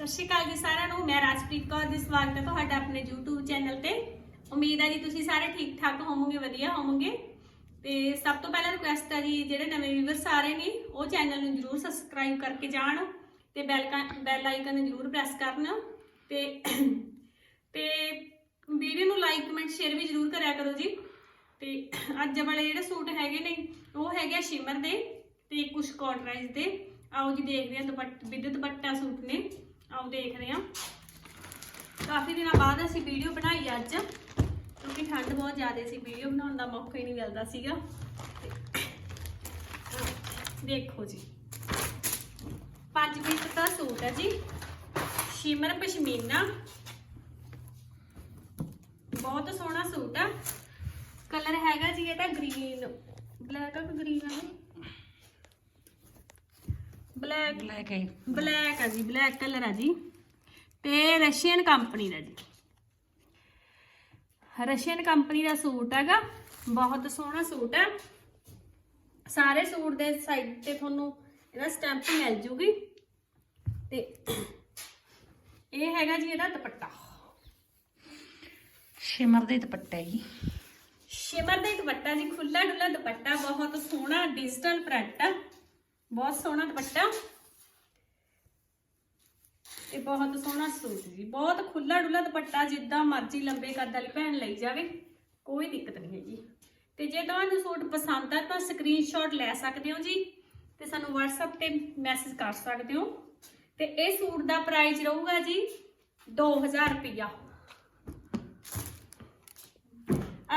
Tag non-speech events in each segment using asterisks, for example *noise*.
ਸਤਿ ਸ਼੍ਰੀ ਅਕਾਲ ਜੀ ਸਾਰਿਆਂ ਨੂੰ, ਮੈਂ ਰਾਜਪ੍ਰੀਤ ਕੌਰ ਜੀ ਸਵਾਗਤ ਹੈ ਤੁਹਾਡਾ ਆਪਣੇ YouTube ਚੈਨਲ ਤੇ। ਉਮੀਦ ਹੈ ਜੀ ਤੁਸੀਂ ਸਾਰੇ ਠੀਕ ਠਾਕ ਹੋਵੋਗੇ, ਵਧੀਆ ਹੋਵੋਗੇ। ਤੇ ਸਭ ਤੋਂ ਪਹਿਲਾਂ ਰਿਕੁਐਸਟ ਹੈ ਜੀ, ਜਿਹੜੇ ਨਵੇਂ ਵੀਵਰ ਸਾਰੇ ਨੇ, ਉਹ ਚੈਨਲ ਨੂੰ ਜਰੂਰ ਸਬਸਕ੍ਰਾਈਬ ਕਰਕੇ ਜਾਣ ਤੇ ਬੈਲ ਬੈਲ ਆਈਕਨ ਨੂੰ ਜਰੂਰ ਪ੍ਰੈਸ ਕਰਨ ਤੇ *coughs* ਤੇ ਵੀਡੀਓ ਨੂੰ ਲਾਈਕ ਕਮੈਂਟ ਸ਼ੇਅਰ ਵੀ ਜਰੂਰ ਕਰਿਆ ਕਰੋ ਜੀ। ਤੇ *coughs* ਅੱਜ ਵਾਲੇ ਜਿਹੜੇ ਸੂਟ ਹੈਗੇ ਨੇ, ਉਹ ਹੈਗੇ ਆ ਸ਼ਿਮਰ ਦੇ ਤੇ ਕੁਝ ਕਾਟਰਾਈਜ਼ ਦੇ। ਆਓ ਜੀ ਦੇਖਦੇ ਹਾਂ ਦੁਪੱਟ ਵਿਦ ਦੁਪੱਟਾ ਸੂਟ ਨੇ। ਆਓ ਦੇਖਦੇ ਹਾਂ। ਕਾਫੀ ਦਿਨਾਂ ਬਾਅਦ ਅਸੀਂ ਵੀਡੀਓ ਬਣਾਈ ਅੱਜ, ਕਿਉਂਕਿ ਠੰਡ ਬਹੁਤ ਜ਼ਿਆਦਾ ਸੀ, ਵੀਡੀਓ ਬਣਾਉਣ ਦਾ ਮੌਕਾ ਹੀ ਨਹੀਂ ਮਿਲਦਾ ਸੀਗਾ। ਦੇਖੋ ਜੀ। ਪੰਜ ਮੀਟਰ ਦਾ ਸੂਟ ਹੈ ਜੀ। ਸ਼ਿਮਰ ਪਸ਼ਮੀਨਾ। ਬਹੁਤ ਸੋਹਣਾ ਸੂਟ ਆ ਕਲਰ ਹੈਗਾ ਜੀ ਇਹਦਾ ਗ੍ਰੀਨ ਬਲੈਕ ਆ ਕਿ ਗ੍ਰੀਨ ਆ ਬਲੈਕ ਬਲੈਕ ਹੈ ਬਲੈਕ ਜੀ ਬਲੈਕ ਕਲਰ ਆ ਜੀ। ਤੇ ਰਸ਼ੀਅਨ ਕੰਪਨੀ ਦਾ ਜੀ। ਰਸ਼ੀਅਨ ਕੰਪਨੀ ਦਾ ਸੂਟ ਹੈਗਾ। ਬਹੁਤ ਸੋਹਣਾ ਸੂਟ ਹੈ। ਸਾਰੇ ਸੂਟ ਦੇ ਸਾਈਡ ਤੇ ਤੁਹਾਨੂੰ ਇਹਦਾ ਸਟੈਂਪ ਮਿਲ ਜੂਗੀ। ਤੇ ਇਹ ਹੈਗਾ ਜੀ ਇਹਦਾ ਦੁਪੱਟਾ। ਸ਼ਿਮਰ ਦੇ ਦੁਪੱਟਾ ਜੀ। ਸ਼ਿਮਰ ਦਾ ਹੀ ਦੁਪੱਟਾ ਜੀ ਖੁੱਲਾ ਡੁੱਲਾ ਦੁਪੱਟਾ ਬਹੁਤ ਸੋਹਣਾ ਡਿਜੀਟਲ ਪ੍ਰਿੰਟ ਆ। ਬਹੁਤ ਸੋਹਣਾ ਦੁਪੱਟਾ। ਤੇ ਬਹੁਤ ਸੋਹਣਾ ਸੂਟ ਜੀ। ਬਹੁਤ ਖੁੱਲਾ ਡੁੱਲਾ ਦੁਪੱਟਾ, ਜਿੱਦਾਂ ਮਰਜ਼ੀ ਲੰਬੇ ਕੱਦ ਵਾਲੀ ਭੈਣ ਲਈ ਜਾਵੇ, ਕੋਈ ਦਿੱਕਤ ਨਹੀਂ ਹੈਗੀ। ਤੇ ਜੇ ਤੁਹਾਨੂੰ ਸੂਟ ਪਸੰਦ ਆ, ਤਾਂ ਸਕਰੀਨਸ਼ਾਟ ਲੈ ਸਕਦੇ ਹੋ ਜੀ ਤੇ ਸਾਨੂੰ WhatsApp ਤੇ ਮੈਸੇਜ ਕਰ ਸਕਦੇ ਹੋ। ਤੇ ਇਹ ਸੂਟ ਦਾ ਪ੍ਰਾਈਸ ਰਹੂਗਾ ਜੀ 2000 ਰੁਪਇਆ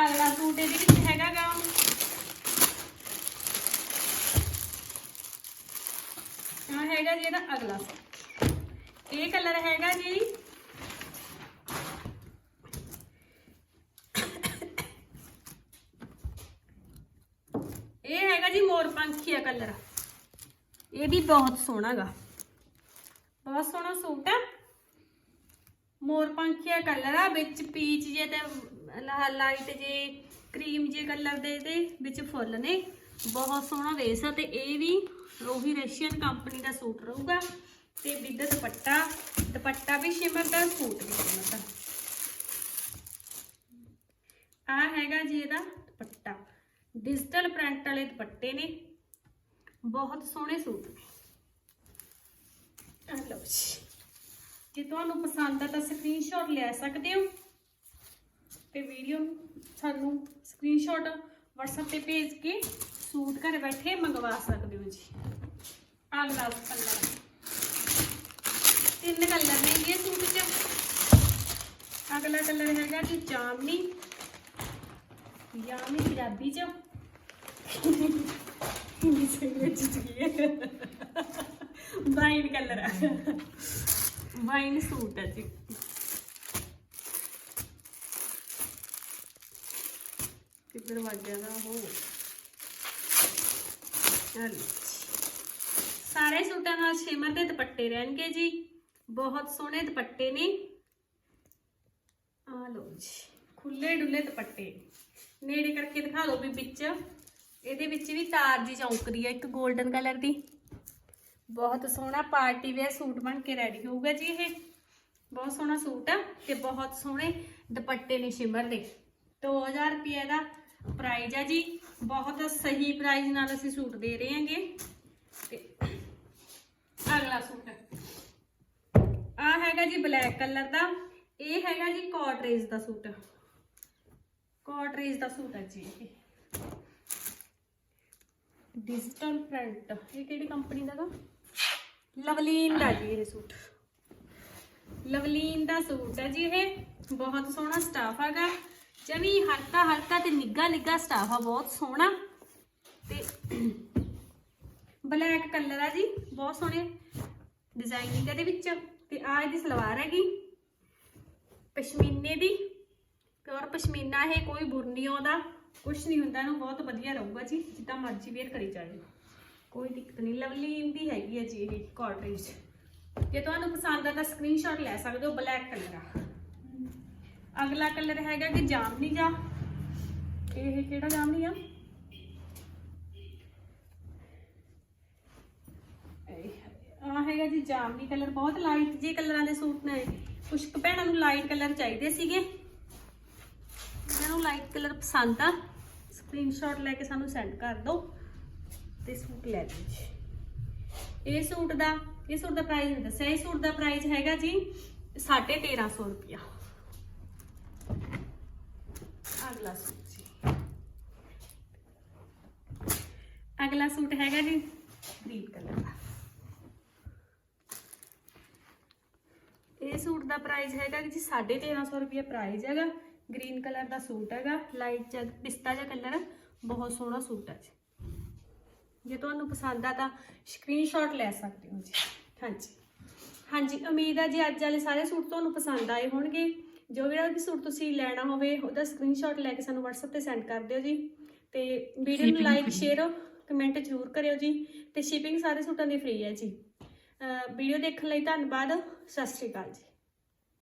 ਅਗਲਾ ਸੂਟ ਇਹਦੇ ਵਿੱਚ ਹੈਗਾ ਗਾ ਆ ਹੈਗਾ ਜੀ ਇਹਦਾ ਅਗਲਾ ਸੂਟ ਇਹ ਕਲਰ ਹੈਗਾ ਜੀ ਇਹ ਹੈਗਾ ਜੀ ਮੋਰ ਪੰਖੀਆ ਕਲਰ। ਇਹ ਵੀ ਬਹੁਤ ਸੋਹਣਾ ਗਾ। ਬਹੁਤ ਸੋਹਣਾ ਸੂਟ ਆ। ਮੋਰ ਪੰਖੀਆ ਕਲਰ ਆ, ਵਿੱਚ ਪੀਚ ਜੇ ਤੇ ਲਾਈਟ ਜੇ, ਕਰੀਮ ਜੇ ਕਲਰ ਦੇ ਇਹਦੇ ਵਿੱਚ ਫੁੱਲ ਨੇ। ਬਹੁਤ ਸੋਹਣਾ ਵੇਸ ਆ ਤੇ ਇਹ ਵੀ ਉਹੀ ਰਸ਼ੀਅਨ ਕੰਪਨੀ ਦਾ ਸੂਟ ਰਹੂਗਾ ਤੇ ਵਿਦ ਦੁਪੱਟਾ ਦੁਪੱਟਾ ਵੀ ਸ਼ਿਮਰ ਦਾ ਸੂਟ ਵੀ ਸ਼ਿਮਰ ਦਾ। ਆ ਹੈਗਾ ਜੀ ਇਹਦਾ ਦੁਪੱਟਾ। ਡਿਜੀਟਲ ਪ੍ਰਿੰਟ ਵਾਲੇ ਦੁਪੱਟੇ ਨੇ। ਬਹੁਤ ਸੋਹਣੇ ਸੂਟ ਨੇ। ਆ ਲਓ ਜੀ। ਜੇ ਤੁਹਾਨੂੰ ਪਸੰਦ ਆ ਤਾਂ ਸਕਰੀਨਸ਼ਾਟ ਲੈ ਸਕਦੇ ਹੋ। ਤੇ ਵੀਡੀਓ ਨੂੰ ਸਾਨੂੰ ਸਕਰੀਨਸ਼ਾਟ WhatsApp ਤੇ ਭੇਜ ਕੇ ਸੂਟ ਘਰ ਬੈਠੇ ਮੰਗਵਾ ਸਕਦੇ ਹੋ ਜੀ। ਅਗਲਾ ਕਲਰ। ਤਿੰਨ ਕਲਰ ਨੇ ਇਹ ਸੂਟ 'ਚ। ਅਗਲਾ ਕਲਰ ਹੈਗਾ ਜੀ ਜਾਮਨੀ। ਜਾਮਨੀ ਪੰਜਾਬੀ 'ਚ। ਹਿੰਦੀ ਸੰਗਤ 'ਚ ਵਾਈਨ ਕਲਰ ਆ। ਵਾਈਨ ਸੂਟ ਹੈ ਜੀ। ਕਿੱਧਰ ਵੱਜ ਗਿਆ ਦਾ ਉਹ। ਚੱਲ ਸਾਰੇ ਸੂਟਾਂ ਨਾਲ ਸ਼ਿਮਰ ਦੇ ਦੁਪੱਟੇ ਰਹਿਣਗੇ ਜੀ। ਬਹੁਤ ਸੋਹਣੇ ਦੁਪੱਟੇ ਨੇ। ਆ ਲਓ ਜੀ ਖੁੱਲੇ ਡੁੱਲੇ ਦੁਪੱਟੇ। ਨੇੜੇ ਕਰਕੇ ਦਿਖਾ ਦਿਓ ਵੀ ਵਿੱਚ। ਇਹਦੇ ਵਿੱਚ ਵੀ ਤਾਰ ਜੀ ਚੌਂਕਦੀ ਹੈ ਇੱਕ 골ਡਨ ਕਲਰ ਦੀ। ਬਹੁਤ ਸੋਹਣਾ ਪਾਰਟੀ ਵੇਅਰ ਸੂਟ ਬਣ ਕੇ ਰੈਡੀ ਹੋਊਗਾ ਜੀ ਇਹ। ਬਹੁਤ ਸੋਹਣਾ ਸੂਟ ਆ ਤੇ ਬਹੁਤ ਸੋਹਣੇ ਦੁਪੱਟੇ ਨੇ ਸ਼ਿਮਰ ਦੇ। 2000 ਰੁਪਏ ਦਾ ਪ੍ਰਾਈਜ਼ ਆ ਜੀ। ਬਹੁਤ ਸਹੀ ਪ੍ਰਾਈਸ ਨਾਲ ਅਸੀਂ ਸੂਟ ਦੇ ਰਹੇ ਹਾਂਗੇ। ਤੇ ਅਗਲਾ ਸੂਟ। ਆ ਹੈਗਾ ਜੀ ਬਲੈਕ ਕਲਰ ਦਾ। ਇਹ ਹੈਗਾ ਜੀ ਕਾਟਰੇਜ ਦਾ ਸੂਟ। ਕਾਟਰੇਜ ਦਾ ਸੂਟ ਹੈ ਜੀ ਇਹ। Digital print. ਇਹ ਕਿਹੜੀ ਕੰਪਨੀ ਦਾ ਗਾ? ਲਵਲੀਨ ਦਾ ਜੀ ਇਹ ਸੂਟ। ਲਵਲੀਨ ਦਾ ਸੂਟ ਹੈ ਜੀ ਇਹ। ਬਹੁਤ ਸੋਹਣਾ ਸਟਾਫ ਹੈਗਾ। ਜਮੀ ਹਲਕਾ ਹਲਕਾ ਤੇ ਨਿੱਗਾ ਨਿੱਗਾ ਸਟਾਫ ਆ, ਬਹੁਤ ਸੋਹਣਾ। ਤੇ ਬਲੈਕ ਕਲਰ ਆ ਜੀ, ਬਹੁਤ ਸੋਹਣੇ ਡਿਜ਼ਾਈਨਿੰਗ ਇਹਦੇ ਵਿੱਚ। ਤੇ ਆ ਇਹਦੀ ਸਲਵਾਰ ਹੈਗੀ, ਪਸ਼ਮੀਨੇ ਦੀ। ਪਿਓਰ ਪਸ਼ਮੀਨਾ ਇਹ, ਕੋਈ ਬੁਰ ਨਹੀਂ ਆਉਂਦਾ ਕੁਝ ਨਹੀਂ ਹੁੰਦਾ, ਇਹਨੂੰ ਬਹੁਤ ਵਧੀਆ ਰਹੂਗਾ ਜੀ, ਜਿੱਦਾਂ ਮਰਜ਼ੀ ਵੇਅਰ ਕਰੀ ਜਾਵੇ। ਕੋਈ ਦਿੱਕਤ ਨਹੀਂ ਲਵਲੀ ਦੀ ਹੈਗੀ ਹੈ ਜੀ ਇਹ ਕਾਟਰੇਜ ਜੇ ਤੁਹਾਨੂੰ ਪਸੰਦ ਆ ਤਾਂ ਸਕਰੀਨਸ਼ਾਟ ਲੈ ਸਕਦੇ ਹੋ ਬਲੈਕ ਕਲਰ ਆ। ਅਗਲਾ ਕਲਰ ਹੈਗਾ ਕਿ ਜਾਮਨੀ ਜਾ। ਇਹ ਕਿਹੜਾ ਜਾਮਨੀ ਆ? ਆ ਹੈਗਾ ਜੀ ਜਾਮਨੀ ਕਲਰ, ਬਹੁਤ ਲਾਈਟ ਜੇ ਕਲਰਾਂ ਦੇ ਸੂਟ ਨੇ। ਕੁਝ ਭੈਣਾਂ ਨੂੰ ਲਾਈਟ ਕਲਰ ਚਾਹੀਦੇ ਸੀਗੇ। ਇਹਨਾਂ ਨੂੰ ਲਾਈਟ ਕਲਰ ਪਸੰਦ ਆ। ਸਕਰੀਨਸ਼ਾਟ ਲੈ ਕੇ ਸਾਨੂੰ ਸੈਂਡ ਕਰ ਦਿਓ ਤੇ ਸੂਟ ਲੈ ਲਓ ਜੀ। ਇਹ ਸੂਟ ਦਾ, ਇਹ ਸੂਟ ਦਾ ਪ੍ਰਾਈਸ ਨਹੀਂ ਦੱਸਿਆ, ਇਹ ਸੂਟ ਦਾ ਪ੍ਰਾਈਸ ਹੈਗਾ ਜੀ 1350 ਰੁਪਿਆ ਅਗਲਾ ਸੂਟ ਜੀ ਅਗਲਾ ਸੂਟ ਹੈਗਾ ਜੀ। ਗ੍ਰੀਨ ਕਲਰ ਦਾ। ਇਹ ਸੂਟ ਦਾ ਪ੍ਰਾਈਸ ਹੈਗਾ ਜੀ 1350 ਰੁਪਏ ਪ੍ਰਾਈਸ ਹੈਗਾ। ਗ੍ਰੀਨ ਕਲਰ ਦਾ ਸੂਟ ਹੈਗਾ। ਲਾਈਟ ਜਿਹਾ ਪਿਸਤਾ ਜਿਹਾ ਕਲਰ ਬਹੁਤ ਸੋਹਣਾ ਸੂਟ ਹੈ ਜੀ। ਜੇ ਤੁਹਾਨੂੰ ਪਸੰਦ ਆ ਤਾਂ ਸਕਰੀਨਸ਼ਾਟ ਲੈ ਸਕਦੇ ਹੋ ਜੀ। ਹਾਂਜੀ। ਹਾਂਜੀ ਉਮੀਦ ਹੈ ਜੀ ਅੱਜ ਵਾਲੇ ਸਾਰੇ ਸੂਟ ਤੁਹਾਨੂੰ ਪਸੰਦ ਆਏ ਹੋਣਗੇ। ਜੋ ਜਿਹੜਾ ਵੀ ਸੂਟ ਤੁਸੀਂ ਲੈਣਾ ਹੋਵੇ ਉਹਦਾ ਸਕਰੀਨਸ਼ਾਟ ਲੈ ਕੇ ਸਾਨੂੰ WhatsApp ਤੇ ਸੈਂਡ ਕਰ ਦਿਓ ਜੀ। ਤੇ ਵੀਡੀਓ ਨੂੰ ਲਾਈਕ ਸ਼ੇਅਰ ਕਮੈਂਟ ਜ਼ਰੂਰ ਕਰਿਓ ਜੀ। ਤੇ ਸ਼ਿਪਿੰਗ ਸਾਰੇ ਸੂਟਾਂ ਦੀ ਫ੍ਰੀ ਹੈ ਜੀ। ਵੀਡੀਓ ਦੇਖਣ ਲਈ ਧੰਨਵਾਦ। ਸਤਿ ਸ਼੍ਰੀ ਅਕਾਲ ਜੀ।